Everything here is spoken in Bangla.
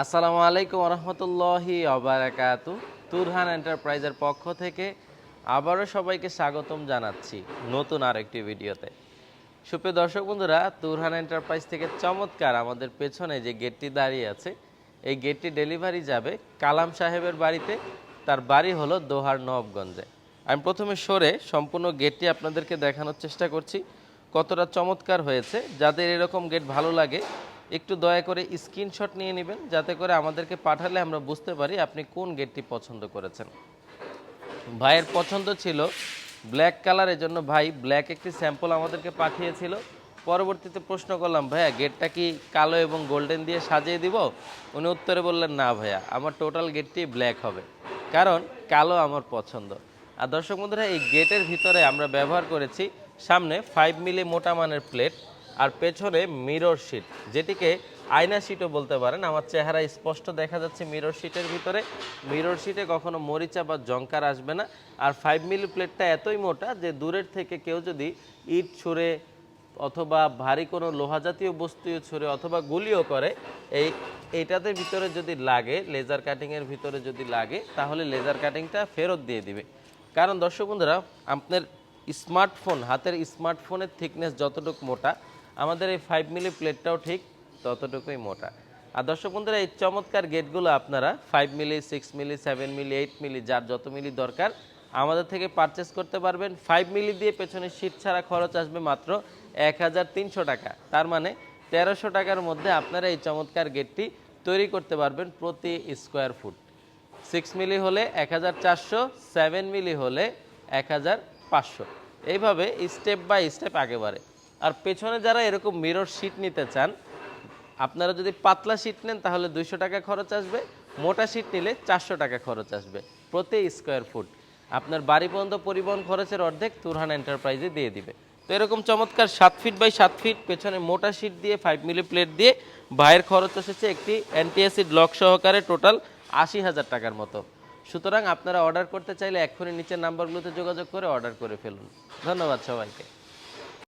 আসসালামু আলাইকুম রহমতুল্লাহি অবরাকাত তুরহান এন্টারপ্রাইজের পক্ষ থেকে আবারও সবাইকে স্বাগতম জানাচ্ছি নতুন আরেকটি ভিডিওতে। সুপ্রিয় দর্শক বন্ধুরা, তুরহান এন্টারপ্রাইজ থেকে চমৎকার আমাদের পেছনে যে গেটটি দাঁড়িয়ে আছে, এই গেটটি ডেলিভারি যাবে কালাম সাহেবের বাড়িতে। তার বাড়ি হলো দোহার নবগঞ্জে। আমি প্রথমে সরে সম্পূর্ণ গেটটি আপনাদেরকে দেখানোর চেষ্টা করছি, কতটা চমৎকার হয়েছে, যাদের এরকম গেট ভালো লাগে একটু দয়া করে স্ক্রিনশট নিয়ে নেবেন, যাতে করে আমাদেরকে পাঠালে আমরা বুঝতে পারি আপনি কোন গেটটি পছন্দ করেছেন। ভাইয়ের পছন্দ ছিল ব্ল্যাক কালারের জন্য ভাই ব্ল্যাক একটি স্যাম্পল আমাদেরকে পাঠিয়েছিল। পরবর্তীতে প্রশ্ন করলাম, ভাইয়া, গেটটা কি কালো এবং গোল্ডেন দিয়ে সাজিয়ে দিব? উনি উত্তরে বললেন, না ভাইয়া, আমার টোটাল গেটটি ব্ল্যাক হবে, কারণ কালো আমার পছন্দ। আর দর্শক বন্ধুরা, এই গেটের ভিতরে আমরা ব্যবহার করেছি সামনে ফাইভ মিলি মোটা মানের প্লেট আর পেছনে মিরর শিট যেটিকে আয়না শিটও বলতে পারেন। আমার চেহারা স্পষ্ট দেখা যাচ্ছে মিরর শিটের ভিতরে। মিরর শিটে কখনো মরিচা বা জঙ্কার আসবে না। আর ফাইভ মিলি প্লেটটা এতই মোটা যে দূরের থেকে কেউ যদি ইট ছুঁড়ে অথবা ভারী কোনো লোহা জাতীয় বস্তু ছুঁড়ে অথবা গুলিও করে, এই এইটাতে ভিতরে যদি লাগে লেজার কাটিংয়ের ভিতরে যদি লাগে, তাহলে লেজার কাটিংটা ফেরত দিয়ে দিবে। কারণ দর্শক বন্ধুরা, আপনার স্মার্টফোন হাতের স্মার্টফোনের থিকনেস যতটুকু মোটা আমাদের এই ফাইভ মিলি প্লেটটাও ঠিক ততটুকুই মোটা। আর দর্শক বন্ধুরা, এই চমৎকার গেটগুলো আপনারা five milli six milli seven milli eight milli যার যত মিলি দরকার, আমাদের থেকে পারচেস করতে পারবেন। ফাইভ মিলি দিয়ে পেছনে সিট ছাড়া খরচ আসবে মাত্র এক হাজার তিনশো টাকা। তার মানে তেরোশো টাকার মধ্যে আপনারা এই চমৎকার গেটটি তৈরি করতে পারবেন প্রতি স্কোয়ার ফুট সিক্স মিলি হলে এক হাজার চারশো সেভেন মিলি হলে এক হাজার পাঁচশো। এইভাবে স্টেপ বাই স্টেপ আগে বাড়ে। আর পেছনে যারা এরকম মিরর সিট নিতে চান, আপনারা যদি পাতলা সিট নেন, তাহলে দুইশো টাকা খরচ আসবে। মোটা সিট নিলে চারশো টাকা খরচ আসবে প্রতি স্কোয়ার ফুট আপনার বাড়ি পর্যন্ত পরিবহন খরচের অর্ধেক তুরহান এন্টারপ্রাইজে দিয়ে দিবে। তো এরকম চমৎকার সাত ফিট বাই সাত ফিট পেছনে মোটা সিট দিয়ে ফাইভ মিলি প্লেট দিয়ে ভাইয়ের খরচ এসেছে একটি অ্যান্টিঅ্যাসিড লক সহকারে টোটাল আশি হাজার টাকার মতো। সুতরাং আপনারা অর্ডার করতে চাইলে এক্ষুনি নিচের নাম্বারগুলোতে যোগাযোগ করে অর্ডার করে ফেলুন। ধন্যবাদ সবাইকে।